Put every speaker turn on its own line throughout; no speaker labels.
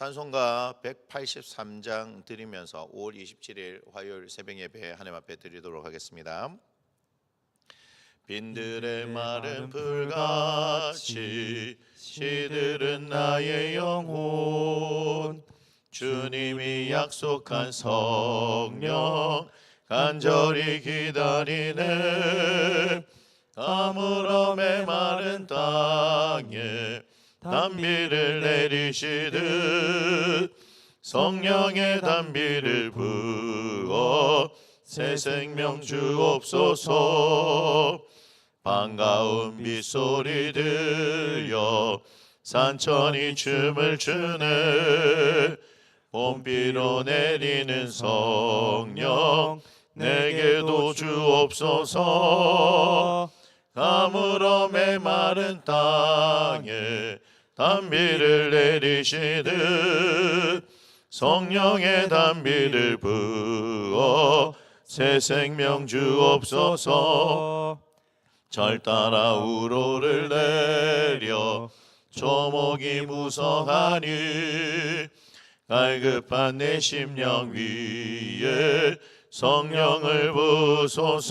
찬송가 183장 드리면서 5월 27일 화요일 새벽 예배 하나님 앞에 드리도록 하겠습니다. 빈들의 마른 풀같이 시들은 나의 영혼 주님이 약속한 성령 간절히 기다리네 가물음의 마른 땅에 단비를 내리시듯 성령의 단비를 부어 새 생명 주옵소서. 반가운 빗소리 들려 산천이 춤을 추네. 봄비로 내리는 성령 내게도 주옵소서. 가물음의 마른 땅에 단비를 내리시듯 성령의 단비를 부어 새 생명 주옵소서. 절 따라 우로를 내려 조목이 무성하니 갈급한 내 심령 위에 성령을 부소서.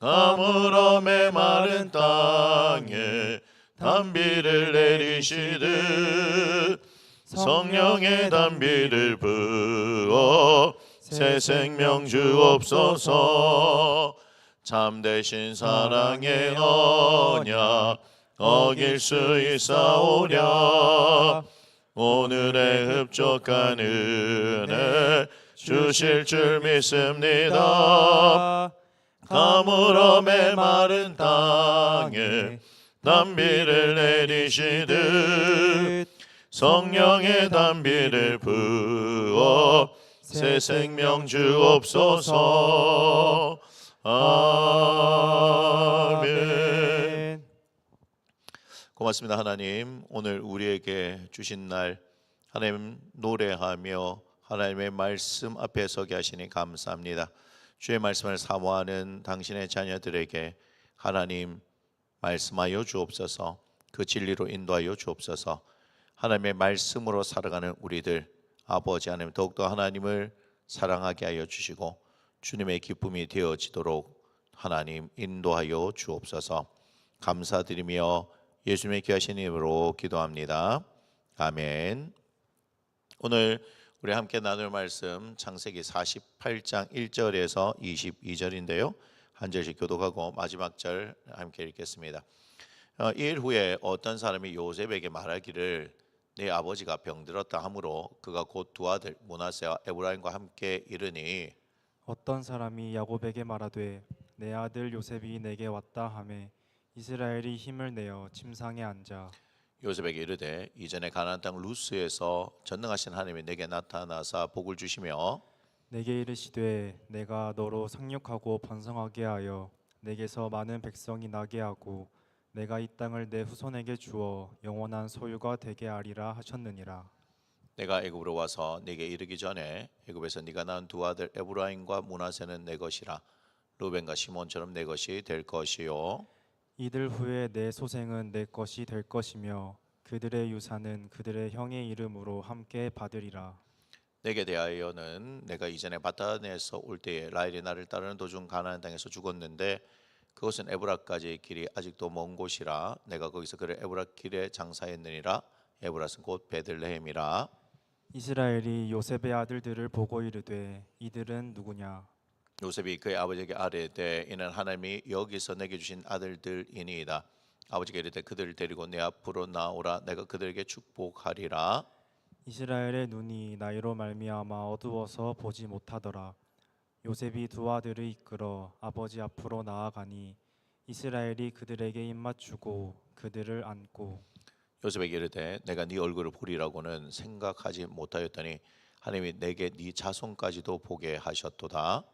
가물음의 마른 땅에 단비를 내리시듯 성령의 단비를 부어 새 생명 주옵소서 참되신 사랑의 언약 어길 수 있사오랴. 오늘의 흡족한 은혜 주실 줄 믿습니다. 가물음의 마른 땅에 단비를 내리시듯 성령의 단비를 부어 새 생명 주옵소서. 아멘. 고맙습니다 하나님. 오늘 우리에게 주신 날 하나님 노래하며 하나님의 말씀 앞에 서게 하시니 감사합니다. 주의 말씀을 사모하는 당신의 자녀들에게 하나님 말씀하여 주옵소서. 그 진리로 인도하여 주옵소서. 하나님의 말씀으로 살아가는 우리들 아버지 하나님 더욱더 하나님을 사랑하게 하여 주시고 주님의 기쁨이 되어지도록 하나님 인도하여 주옵소서. 감사드리며 예수님의 귀하신 이름으로 기도합니다. 아멘. 오늘 우리 함께 나눌 말씀 창세기 48장 1절에서 22절인데요 한 절씩 교독하고 마지막 절 함께 읽겠습니다. 어, 이일 후에 어떤 사람이 요셉에게 말하기를 내 아버지가 병들었다 하므로 그가 곧 두 아들 문하세와 에브라임과 함께 이르니
어떤 사람이 야곱에게 말하되 내 아들 요셉이 내게 왔다 하매 이스라엘이 힘을 내어 침상에 앉아
요셉에게 이르되 이전에 가나안 땅 루스에서 전능하신 하나님이 내게 나타나사 복을 주시며
내게 이르시되 내가 너로 상륙하고 번성하게 하여 내게서 많은 백성이 나게 하고 내가 이 땅을 내 후손에게 주어 영원한 소유가 되게 하리라 하셨느니라.
내가 애굽으로 와서 내게 이르기 전에 애굽에서 네가 낳은 두 아들 에브라임과 문하세는 내 것이라. 루벤과 시몬처럼 내 것이 될 것이요.
이들 후에 내 소생은 내 것이 될 것이며 그들의 유산은 그들의 형의 이름으로 함께 받으리라
내게 대하여는 내가 이전에 바탄에서 올 때에 라헬이 나를 따르는 도중 가나안 땅에서 죽었는데 그것은 에브라까지의 길이 아직도 먼 곳이라 내가 거기서 그를 에브라 길에 장사했느니라. 에브라는 곧 베들레헴이라.
이스라엘이 요셉의 아들들을 보고 이르되 이들은 누구냐?
요셉이 그의 아버지에게 아뢰되 이는 하나님이 여기서 내게 주신 아들들이니이다. 아버지가 이르되 그들을 데리고 내 앞으로 나오라. 내가 그들에게 축복하리라
이스라엘의 눈이 나이로 말미암아 어두워서 보지 못하더라. 요셉이 두 아들을 이끌어 아버지 앞으로 나아가니 이스라엘이 그들에게 입맞추고 그들을 안고
요셉에게 이르되 내가 네 얼굴을 보리라고는 생각하지 못하였더니 하나님이 내게 네 자손까지도 보게 하셨도다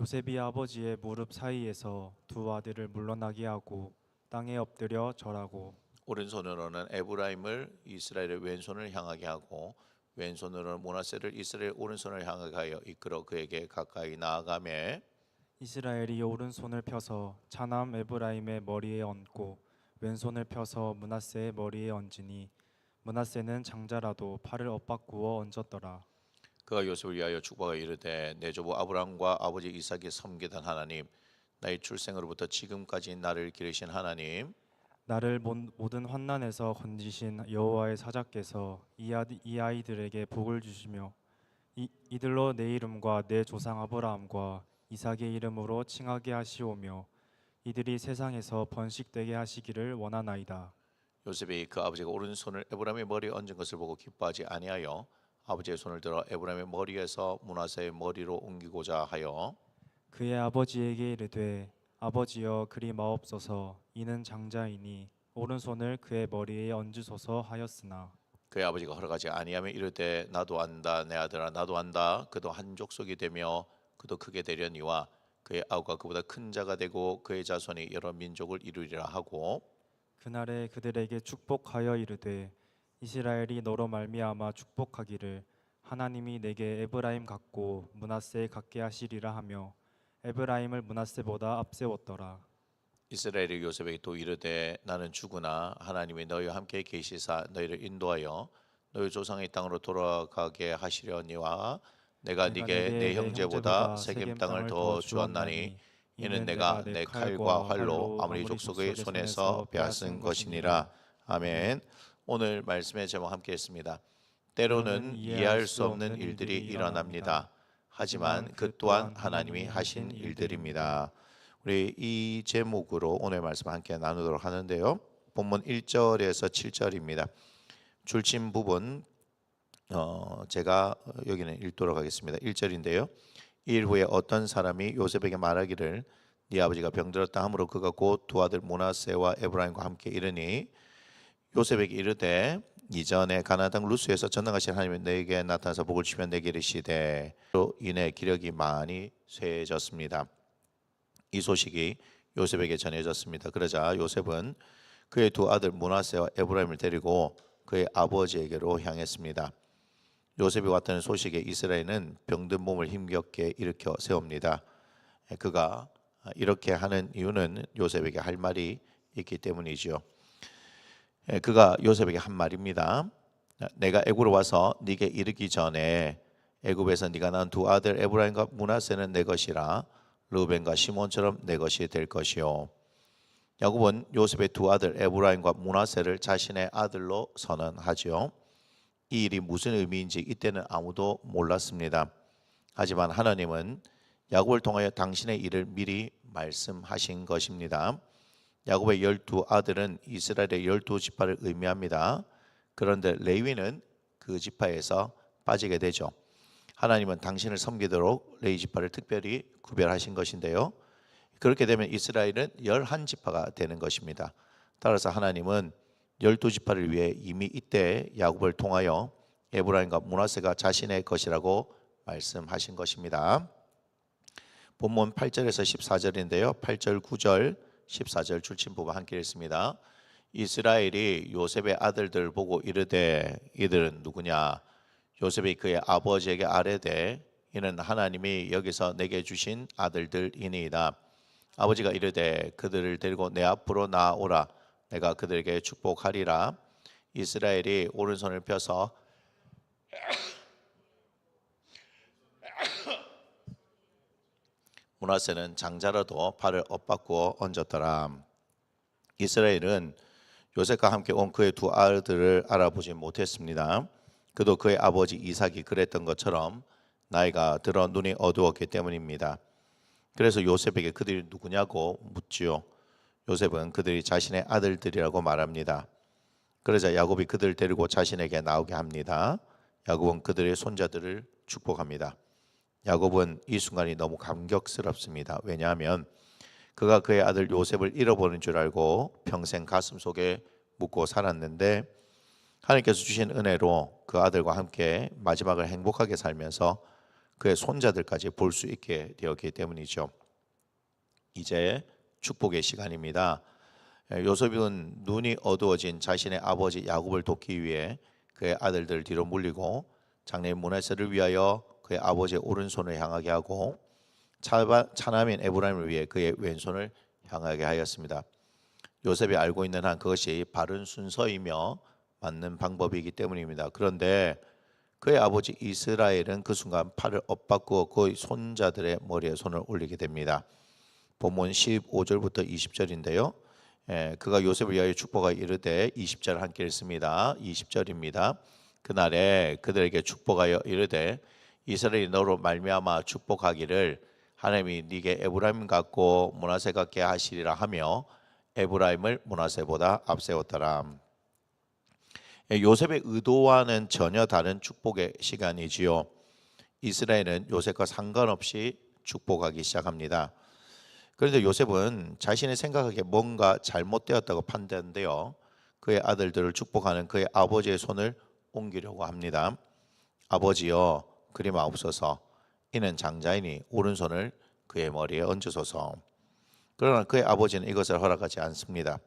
요셉이 아버지의 무릎 사이에서 두 아들을 물러나게 하고 땅에 엎드려 절하고
오른손으로는 에브라임을 이스라엘의 왼손을 향하게 하고 왼손으로는 모나세를 이스라엘 오른손을 향하게 하여 이끌어 그에게 가까이 나아가매
이스라엘이 오른손을 펴서 차남 에브라임의 머리에 얹고 왼손을 펴서 문하세의 머리에 얹으니 문하세는 장자라도 팔을 엇바꾸어 얹었더라.
그가 요셉을 위하여 축복하여 이르되 내 조부 아브라함과 아버지 이삭이 섬기던 하나님 나의 출생으로부터 지금까지 나를 기르신 하나님
나를 몬- 모든 환난에서 건지신 여호와의 사자께서 이, 아, 이 아이들에게 복을 주시며 이, 이들로 내 이름과 내 조상 아브라함과 이삭의 이름으로 칭하게 하시오며 이들이 세상에서 번식되게 하시기를 원하나이다.
요셉이 그 아버지가 오른손을 에브라임의 머리에 얹은 것을 보고 기뻐하지 아니하여 아버지의 손을 들어 에브라임의 머리에서 문하세의 머리로 옮기고자 하여
그의 아버지에게 이르되 아버지여 그리 마옵소서. 이는 장자이니 오른손을 그의 머리에 얹으소서 하였으나.
그의 아버지가 허락하지 아니하며 이르되 나도 안다 내 아들아 나도 안다. 그도 한 족속이 되며 그도 크게 되려니와 그의 아우가 그보다 큰 자가 되고 그의 자손이 여러 민족을 이루리라 하고.
그날에 그들에게 축복하여 이르되 이스라엘이 너로 말미암아 축복하기를 하나님이 내게 에브라임 같고 문하세 같게 하시리라 하며 에브라임을 문하세보다 앞세웠더라.
이스라엘이 요셉에게 또 이르되 나는 죽으나 하나님이 너희와 함께 계시사 너희를 인도하여 너희 조상의 땅으로 돌아가게 하시려니와 내가 네게 내 형제보다 세겜 땅을 더 주었나니 이는 내가 내 칼과 활로 아무리 족속의 손에서 빼앗은 것이니라 아멘. 오늘 말씀의 제목 함께 했습니다. 때로는 이해할 수 없는 일들이 일어납니다. 하지만 그 또한 하나님이 하신 일들입니다. 우리 이 제목으로 오늘 말씀 함께 나누도록 하는데요. 본문 1절에서 7절입니다. 줄친 부분 어, 제가 여기는 읽도록 하겠습니다. 1절인데요. 일 후에 어떤 사람이 요셉에게 말하기를 네 아버지가 병들었다 하므로 그가 곧 두 아들 모나세와 에브라임과 함께 이르니 요셉에게 이르되 이전에 가나안 땅 루스에서 전능하신 하나님이 내게 나타나서 복을 주면 내게 이르시되 로 인해 기력이 많이 쇠해졌습니다. 이 소식이 요셉에게 전해졌습니다. 그러자 요셉은 그의 두 아들 모나세와 에브라임을 데리고 그의 아버지에게로 향했습니다. 요셉이 왔다는 소식에 이스라엘은 병든 몸을 힘겹게 일으켜 세웁니다. 그가 이렇게 하는 이유는 요셉에게 할 말이 있기 때문이죠. 그가 요셉에게 한 말입니다. 내가 애굽으로 와서 네게 이르기 전에 애굽에서 네가 낳은 두 아들 에브라임과 문하세는 내 것이라 르벤과 시몬처럼 내 것이 될 것이요. 야곱은 요셉의 두 아들 에브라임과 문하세를 자신의 아들로 선언하지요. 이 일이 무슨 의미인지 이때는 아무도 몰랐습니다. 하지만 하나님은 야곱을 통하여 당신의 일을 미리 말씀하신 것입니다. 야곱의 열두 아들은 이스라엘의 열두 지파를 의미합니다. 그런데 레위는 그 지파에서 빠지게 되죠. 하나님은 당신을 섬기도록 레위 지파를 특별히 구별하신 것인데요. 그렇게 되면 이스라엘은 열한 지파가 되는 것입니다. 따라서 하나님은 열두 지파를 위해 이미 이때 야곱을 통하여 에브라임과 문하세가 자신의 것이라고 말씀하신 것입니다. 본문 8절에서 14절인데요. 8절, 9절, 14절 출신 부분 함께 읽습니다. 이스라엘이 요셉의 아들들 보고 이르되 이들은 누구냐? 요셉이 그의 아버지에게 아뢰되 이는 하나님이 여기서 내게 주신 아들들이니이다. 아버지가 이르되 그들을 데리고 내 앞으로 나오라. 내가 그들에게 축복하리라. 이스라엘이 오른손을 펴서 문하세는 장자라도 발을 엇바꾸어 얹었더라. 이스라엘은 요셉과 함께 온 그의 두 아들을 알아보지 못했습니다. 그도 그의 아버지 이삭이 그랬던 것처럼 나이가 들어 눈이 어두웠기 때문입니다. 그래서 요셉에게 그들이 누구냐고 묻지요. 요셉은 그들이 자신의 아들들이라고 말합니다. 그러자 야곱이 그들을 데리고 자신에게 나오게 합니다. 야곱은 그들의 손자들을 축복합니다. 야곱은 이 순간이 너무 감격스럽습니다. 왜냐하면 그가 그의 아들 요셉을 잃어버린 줄 알고 평생 가슴 속에 묻고 살았는데 하나님께서 주신 은혜로 그 아들과 함께 마지막을 행복하게 살면서 그의 손자들까지 볼 수 있게 되었기 때문이죠. 이제 축복의 시간입니다. 요셉은 눈이 어두워진 자신의 아버지 야곱을 돕기 위해 그의 아들들 뒤로 물리고 장래인 문하세를 위하여 그의 아버지의 오른손을 향하게 하고 차남인 에브라임을 위해 그의 왼손을 향하게 하였습니다. 요셉이 알고 있는 한 그것이 바른 순서이며 맞는 방법이기 때문입니다. 그런데 그의 아버지 이스라엘은 그 순간 팔을 엇바꾸어 그의 손자들의 머리에 손을 올리게 됩니다. 본문 15절부터 20절인데요. 예, 그가 요셉을 위하여 축복하 이르되 20절 함께 읽습니다. 20절입니다. 그날에 그들에게 축복하여 이르되 이스라엘이 너로 말미암아 축복하기를 하나님이 네게 에브라임 같고 문하세 같게 하시리라 하며 에브라임을 문하세보다 앞세웠더라. 예, 요셉의 의도와는 전혀 다른 축복의 시간이지요. 이스라엘은 요셉과 상관없이 축복하기 시작합니다. 그런데 요셉은 자신의 생각하기에 뭔가 잘못되었다고 판단되어 그의 아들들을 축복하는 그의 아버지의 손을 옮기려고 합니다. 아버지여 그리 마옵소서 이는 장자이니 오른손을 그의 머리에 얹으소서 그러나 그의 아버지는 이것을 허락하지 않습니다.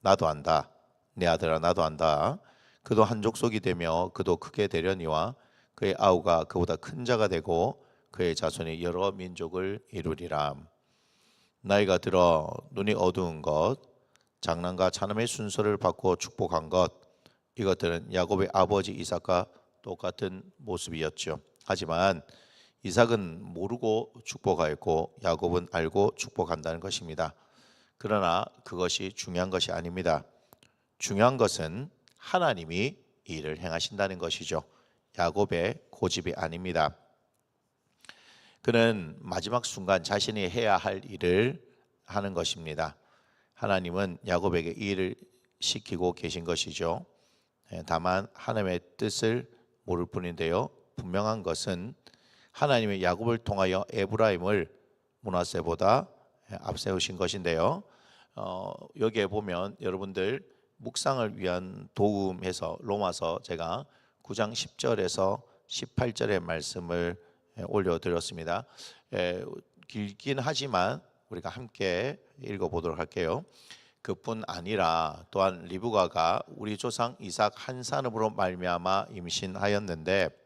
나도 안다. 내 아들아 나도 안다. 그도 한 족속이 되며 그도 크게 되려니와 그의 아우가 그보다 큰 자가 되고 그의 자손이 여러 민족을 이루리라. 나이가 들어 눈이 어두운 것, 장난과 차남의 순서를 바꿔 축복한 것, 이것들은 야곱의 아버지 이삭과 똑같은 모습이었죠. 하지만 이삭은 모르고 축복하였고 야곱은 알고 축복한다는 것입니다. 그러나 그것이 중요한 것이 아닙니다. 중요한 것은 하나님이 이 일을 행하신다는 것이죠. 야곱의 고집이 아닙니다. 그는 마지막 순간 자신이 해야 할 일을 하는 것입니다. 하나님은 야곱에게 이 일을 시키고 계신 것이죠. 예, 다만 하나님의 뜻을 모를 뿐인데요. 분명한 것은 하나님의 야곱을 통하여 에브라임을 문하세보다 앞세우신 것인데요. 어, 여기에 보면 여러분들 묵상을 위한 도움해서 로마서 제가 9장 10절에서 18절의 말씀을 예, 올려드렸습니다. 예, 길긴 하지만 우리가 함께 읽어보도록 할게요. 그뿐 아니라 또한 리브가가 우리 조상 이삭 한 산업으로 말미암아 임신하였는데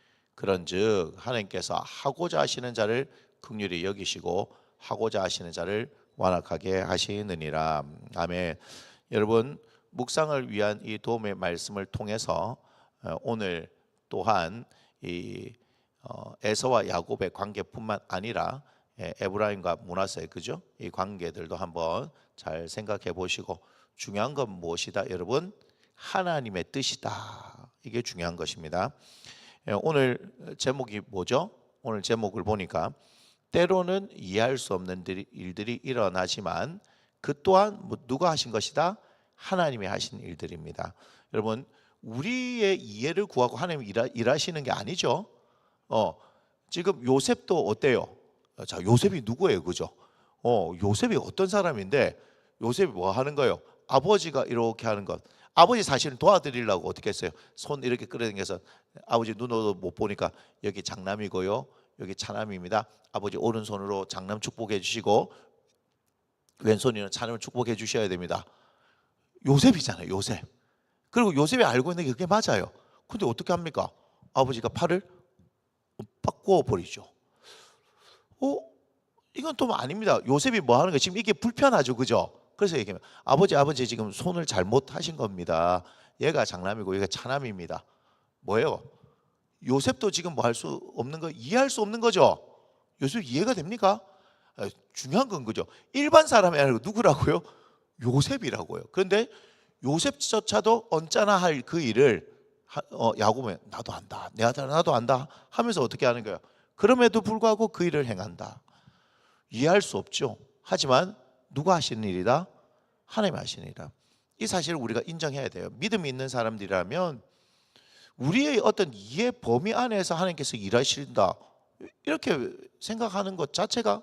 그런즉 하나님께서 하고자 하시는 자를 극률히 여기시고 하고자 하시는 자를 완악하게 하시느니라 아멘. 여러분 묵상을 위한 이 도움의 말씀을 통해서 어, 오늘 또한 이 어, 에서와 야곱의 관계뿐만 아니라 예, 에브라임과 문하세 그죠? 이 관계들도 한번 잘 생각해 보시고 중요한 건 무엇이다, 여러분? 하나님의 뜻이다. 이게 중요한 것입니다. 예, 오늘 제목이 뭐죠? 오늘 제목을 보니까 때로는 이해할 수 없는 일들이- 일어나지만 그 또한 뭐 누가 하신 것이다? 하나님이 하신 일들입니다. 여러분 우리의 이해를 구하고 하나님 일하, 일하시는 게 아니죠. 어 지금 요셉도 어때요? 어, 자 요셉이 누구예요, 그죠? 어 요셉이 어떤 사람인데 요셉이 뭐 하는 거예요? 아버지가 이렇게 하는 것. 아버지 사실은 도와드리려고 어떻게 했어요? 손 이렇게 끌어당겨서 아버지 눈으로 못 보니까 여기 장남이고요. 여기 차남입니다. 아버지 오른손으로 장남 축복해 주시고 왼손이는 차남을 축복해 주셔야 됩니다. 요셉이잖아요, 요셉. 그리고 요셉이 알고 있는 게 그게 맞아요. 근데 어떻게 합니까? 아버지가 팔을 바꾸어 버리죠. 어? 이건 또 아닙니다. 요셉이 뭐 하는 거 지금 이게 불편하죠, 그죠? 그래서 얘기하면 아버지 아버지 지금 손을 잘못 하신 겁니다. 얘가 장남이고 얘가 차남입니다. 뭐예요? 요셉도 지금 뭐 할 수 없는 거 이해할 수 없는 거죠. 요셉 이해가 됩니까? 아, 중요한 건 그죠. 일반 사람이 아니고 누구라고요? 요셉이라고요. 그런데 요셉조차도 언짢아 할 그 일을 하- 어, 야곱은 나도 안다. 내 아들 나도 안다 하면서 어떻게 하는 거예요? 그럼에도 불구하고 그 일을 행한다. 이해할 수 없죠. 하지만 누가 하시는 일이다? 하나님이 하시는 일이다. 이 사실을 우리가 인정해야 돼요. 믿음이 있는 사람들이라면 우리의 어떤 이해 범위 안에서 하나님께서 일하신다. 이렇게 생각하는 것 자체가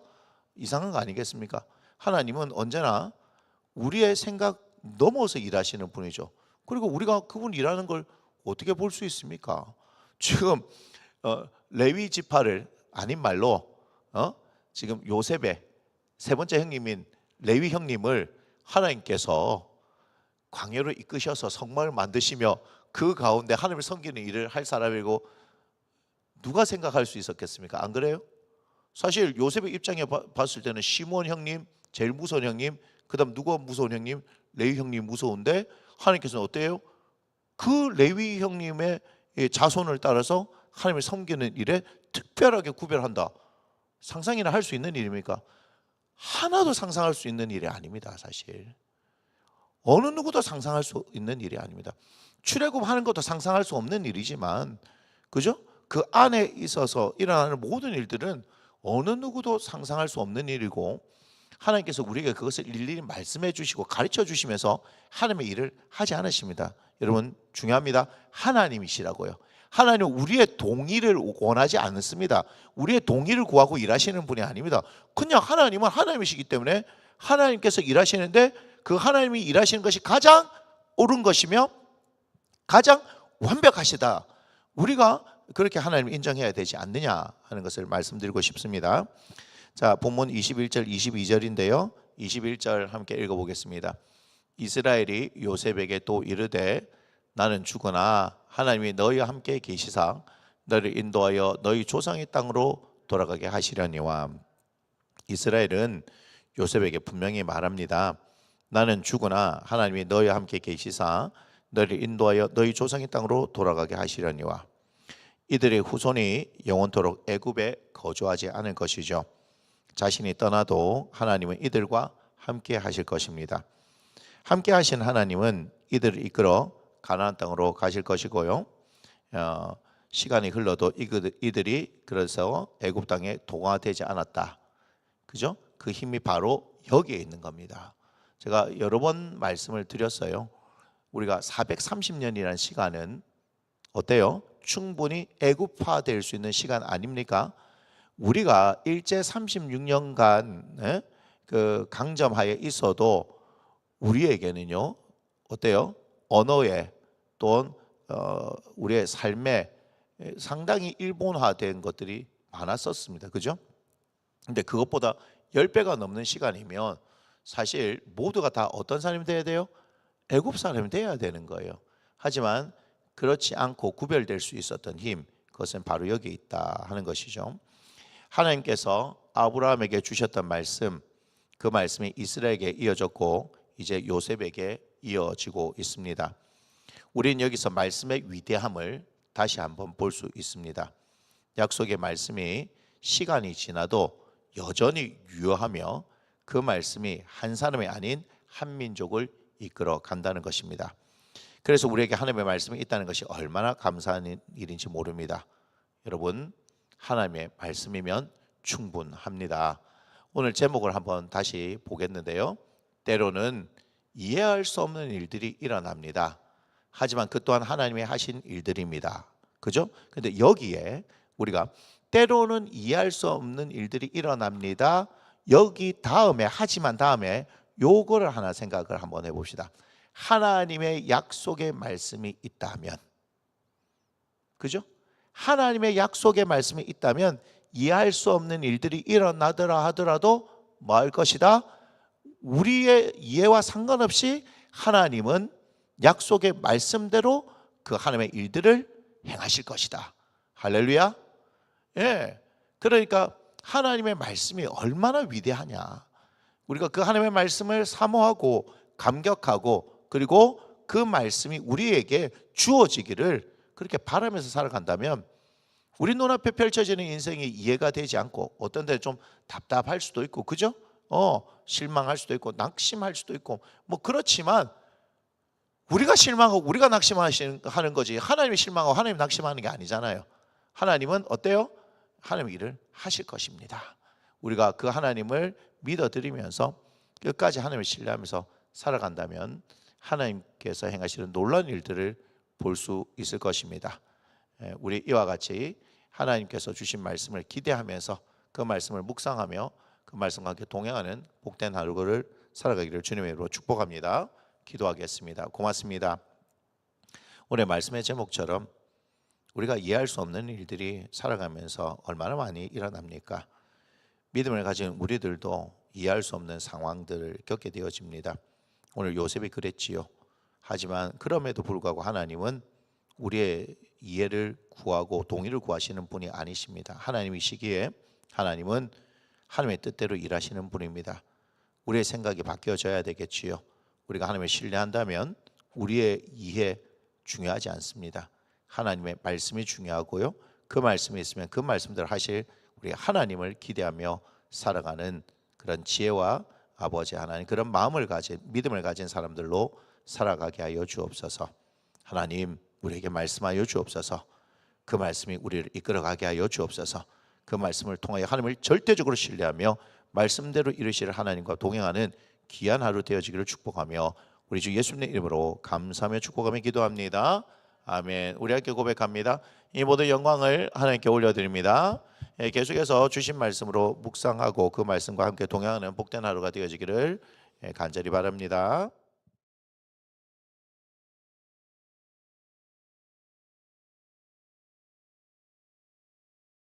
이상한 거 아니겠습니까? 하나님은 언제나 우리의 생각 넘어서 일하시는 분이죠. 그리고 우리가 그분 일하는 걸 어떻게 볼 수 있습니까? 지금 어, 레위 지파를 아닌 말로 어? 지금 요셉의 세 번째 형님인 레위 형님을 하나님께서 광야로 이끄셔서 성막을 만드시며 그 가운데 하나님을 섬기는 일을 할 사람이고 누가 생각할 수 있었겠습니까? 안 그래요? 사실 요셉의 입장에 봐- 봤을 때는 시몬 형님 제일 무서운 형님 그다음 누가 무서운 형님 레위 형님 무서운데 하나님께서는 어때요? 그 레위 형님의 이 자손을 따라서 하나님을 섬기는 일에 특별하게 구별한다. 상상이나 할 수 있는 일입니까? 하나도 상상할 수 있는 일이 아닙니다, 사실. 어느 누구도 상상할 수 있는 일이 아닙니다. 출애굽하는 것도 상상할 수 없는 일이지만, 그죠? 그 안에 있어서 일어나는 모든 일들은 어느 누구도 상상할 수 없는 일이고, 하나님께서 우리에게 그것을 일일이 말씀해 주시고 가르쳐 주시면서 하나님의 일을 하지 않으십니다. 여러분 중요합니다. 하나님이시라고요. 하나님은 우리의 동의를 원하지 않습니다. 우리의 동의를 구하고 일하시는 분이 아닙니다. 그냥 하나님은 하나님이시기 때문에 하나님께서 일하시는데 그 하나님이 일하시는 것이 가장 옳은 것이며 가장 완벽하시다. 우리가 그렇게 하나님을 인정해야 되지 않느냐 하는 것을 말씀드리고 싶습니다. 자, 본문 21절 22절인데요. 21절 함께 읽어 보겠습니다. 이스라엘이 요셉에게 또 이르되 나는 죽으나 하나님이 너희와 함께 계시사 너를 인도하여 너희 조상의 땅으로 돌아가게 하시려니와 이스라엘은 요셉에게 분명히 말합니다. 나는 죽으나 하나님이 너희와 함께 계시사 너를 인도하여 너희 조상의 땅으로 돌아가게 하시려니와 이들의 후손이 영원토록 애굽에 거주하지 않을 것이죠. 자신이 떠나도 하나님은 이들과 함께 하실 것입니다. 함께 하신 하나님은 이들을 이끌어 가나안 땅으로 가실 것이고요. 어, 시간이 흘러도 이들이 그래서 애굽 땅에 동화되지 않았다. 그죠? 그 힘이 바로 여기에 있는 겁니다. 제가 여러 번 말씀을 드렸어요. 우리가 430년이라는 시간은 어때요? 충분히 애굽화 될 수 있는 시간 아닙니까? 우리가 일제 36년간 그 강점하에 있어도 우리에게는요 어때요? 언어에 또는 어, 우리의 삶에 상당히 일본화된 것들이 많았었습니다. 그죠? 근데 그것보다 10배가 넘는 시간이면 사실 모두가 다 어떤 사람이 돼야 돼요? 애굽 사람이 돼야 되는 거예요. 하지만 그렇지 않고 구별될 수 있었던 힘 그것은 바로 여기 있다 하는 것이죠. 하나님께서 아브라함에게 주셨던 말씀 그 말씀이 이스라엘에게 이어졌고 이제 요셉에게 이어지고 있습니다. 우리는 여기서 말씀의 위대함을 다시 한번 볼 수 있습니다. 약속의 말씀이 시간이 지나도 여전히 유효하며 그 말씀이 한 사람이 아닌 한 민족을 이끌어 간다는 것입니다. 그래서 우리에게 하나님의 말씀이 있다는 것이 얼마나 감사한 일인지 모릅니다. 여러분, 하나님의 말씀이면 충분합니다. 오늘 제목을 한번 다시 보겠는데요. 때로는 이해할 수 없는 일들이 일어납니다. 하지만 그 또한 하나님의 하신 일들입니다. 그죠? 근데 여기에 우리가 때로는 이해할 수 없는 일들이 일어납니다. 여기 다음에 하지만 다음에 요거를 하나 생각을 한번 해 봅시다. 하나님의 약속의 말씀이 있다면 그죠? 하나님의 약속의 말씀이 있다면 이해할 수 없는 일들이 일어나더라 하더라도 뭐 할 것이다? 우리의 이해와 상관없이 하나님은 약속의 말씀대로 그 하나님의 일들을 행하실 것이다. 할렐루야. 예. 그러니까 하나님의 말씀이 얼마나 위대하냐. 우리가 그 하나님의 말씀을 사모하고 감격하고 그리고 그 말씀이 우리에게 주어지기를 그렇게 바라면서 살아간다면 우리 눈앞에 펼쳐지는 인생이 이해가 되지 않고 어떤 데 좀 답답할 수도 있고 그죠? 어, 실망할 수도 있고 낙심할 수도 있고 뭐 그렇지만 우리가 실망하고 우리가 낙심하시는 하는 거지 하나님이 실망하고 하나님 낙심하는 게 아니잖아요. 하나님은 어때요? 하나님 일을 하실 것입니다. 우리가 그 하나님을 믿어드리면서 끝까지 하나님을 신뢰하면서 살아간다면 하나님께서 행하시는 놀라운 일들을 볼 수 있을 것입니다. 예, 우리 이와 같이 하나님께서 주신 말씀을 기대하면서 그 말씀을 묵상하며 그 말씀과 함께 동행하는 복된 하루를 살아가기를 주님의 이름으로 축복합니다. 기도하겠습니다. 고맙습니다. 오늘 말씀의 제목처럼 우리가 이해할 수 없는 일들이 살아가면서 얼마나 많이 일어납니까? 믿음을 가진 우리들도 이해할 수 없는 상황들을 겪게 되어집니다. 오늘 요셉이 그랬지요. 하지만 그럼에도 불구하고 하나님은 우리의 이해를 구하고 동의를 구하시는 분이 아니십니다. 하나님이 시기에 하나님은 하나님의 뜻대로 일하시는 분입니다. 우리의 생각이 바뀌어져야 되겠지요. 우리가 하나님을 신뢰한다면 우리의 이해 중요하지 않습니다. 하나님의 말씀이 중요하고요. 그 말씀이 있으면 그 말씀대로 하실 우리 하나님을 기대하며 살아가는 그런 지혜와 아버지 하나님 그런 마음을 가진 믿음을 가진 사람들로 살아가게 하여 주옵소서. 하나님 우리에게 말씀하여 주옵소서. 그 말씀이 우리를 이끌어가게 하여 주옵소서. 그 말씀을 통하여 하나님을 절대적으로 신뢰하며 말씀대로 이루실 하나님과 동행하는 귀한 하루 되어지기를 축복하며 우리 주 예수님의 이름으로 감사하며 축복하며 기도합니다. 아멘. 우리 함께 고백합니다. 이 모든 영광을 하나님께 올려드립니다. 예, 계속해서 주신 말씀으로 묵상하고 그 말씀과 함께 동행하는 복된 하루가 되어지기를 예, 간절히 바랍니다.